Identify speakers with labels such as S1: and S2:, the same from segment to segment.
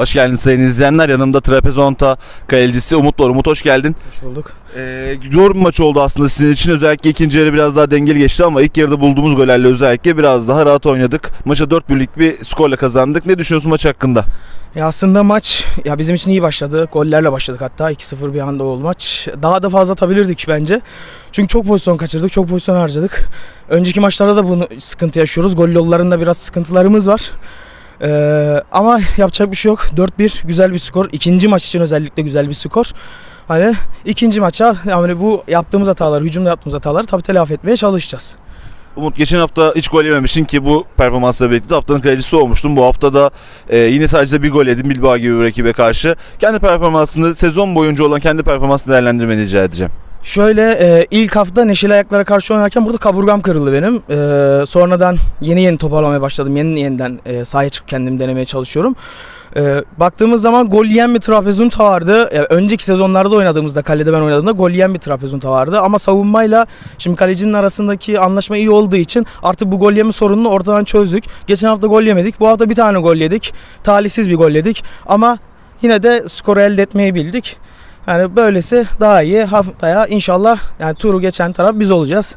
S1: Hoş geldiniz sayın izleyenler. Yanımda Trapezonta kalecisi Umut var. Umut hoş geldin.
S2: Hoş bulduk.
S1: Ee, zor bir maç oldu aslında sizin için. Özellikle ikinci yarı biraz daha dengeli geçti ama ilk yarıda bulduğumuz gollerle özellikle biraz daha rahat oynadık. Maça 4 birlik bir skorla kazandık. Ne düşünüyorsun maç hakkında?
S2: Ya aslında maç ya bizim için iyi başladı. Gollerle başladık hatta 2-0 bir anda oldu maç. Daha da fazla atabilirdik bence. Çünkü çok pozisyon kaçırdık, çok pozisyon harcadık. Önceki maçlarda da bunu sıkıntı yaşıyoruz. Gol yollarında biraz sıkıntılarımız var. Ee, ama yapacak bir şey yok. 4-1 güzel bir skor. İkinci maç için özellikle güzel bir skor. Hani ikinci maça yani bu yaptığımız hataları, hücumda yaptığımız hataları tabii telafi etmeye çalışacağız.
S1: Umut geçen hafta hiç gol yememişsin ki bu performansla birlikte haftanın kalecisi olmuştun. Bu hafta da e, yine sadece bir gol yedin Bilbao gibi bir rakibe karşı. Kendi performansını sezon boyunca olan kendi performansını değerlendirmeni rica edeceğim.
S2: Şöyle e, ilk hafta Neşeli Ayaklara karşı oynarken burada kaburgam kırıldı benim. E, sonradan yeni yeni toparlamaya başladım. Yeni yeniden e, sahaya çıkıp kendimi denemeye çalışıyorum. E, baktığımız zaman gol yiyen bir trapezunta vardı. E, önceki sezonlarda oynadığımızda kalede ben oynadığımda gol yiyen bir trapezunta vardı. Ama savunmayla şimdi kalecinin arasındaki anlaşma iyi olduğu için artık bu gol yeme sorununu ortadan çözdük. Geçen hafta gol yemedik. Bu hafta bir tane gol yedik. Talihsiz bir gol yedik. Ama yine de skoru elde etmeyi bildik. Yani böylesi daha iyi. Haftaya inşallah yani turu geçen taraf biz olacağız.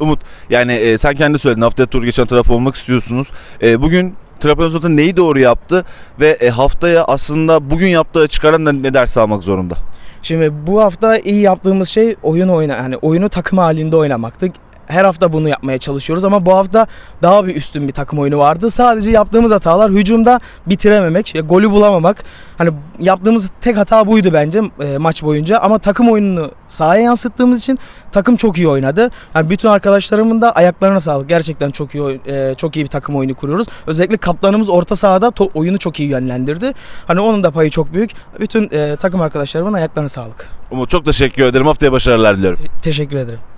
S1: Umut yani e, sen kendi söyledin haftaya tur geçen taraf olmak istiyorsunuz. E, bugün Trabzonspor neyi doğru yaptı ve e, haftaya aslında bugün yaptığı çıkaran da ne ders almak zorunda?
S2: Şimdi bu hafta iyi yaptığımız şey oyun oyna yani oyunu takım halinde oynamaktı. Her hafta bunu yapmaya çalışıyoruz ama bu hafta daha bir üstün bir takım oyunu vardı. Sadece yaptığımız hatalar hücumda bitirememek, golü bulamamak. Hani yaptığımız tek hata buydu bence e, maç boyunca ama takım oyununu sahaya yansıttığımız için takım çok iyi oynadı. Yani bütün arkadaşlarımın da ayaklarına sağlık. Gerçekten çok iyi e, çok iyi bir takım oyunu kuruyoruz. Özellikle kaptanımız orta sahada oyunu çok iyi yönlendirdi. Hani onun da payı çok büyük. Bütün e, takım arkadaşlarımın ayaklarına sağlık.
S1: Umut çok teşekkür ederim. Haftaya başarılar diliyorum.
S2: Teşekkür ederim.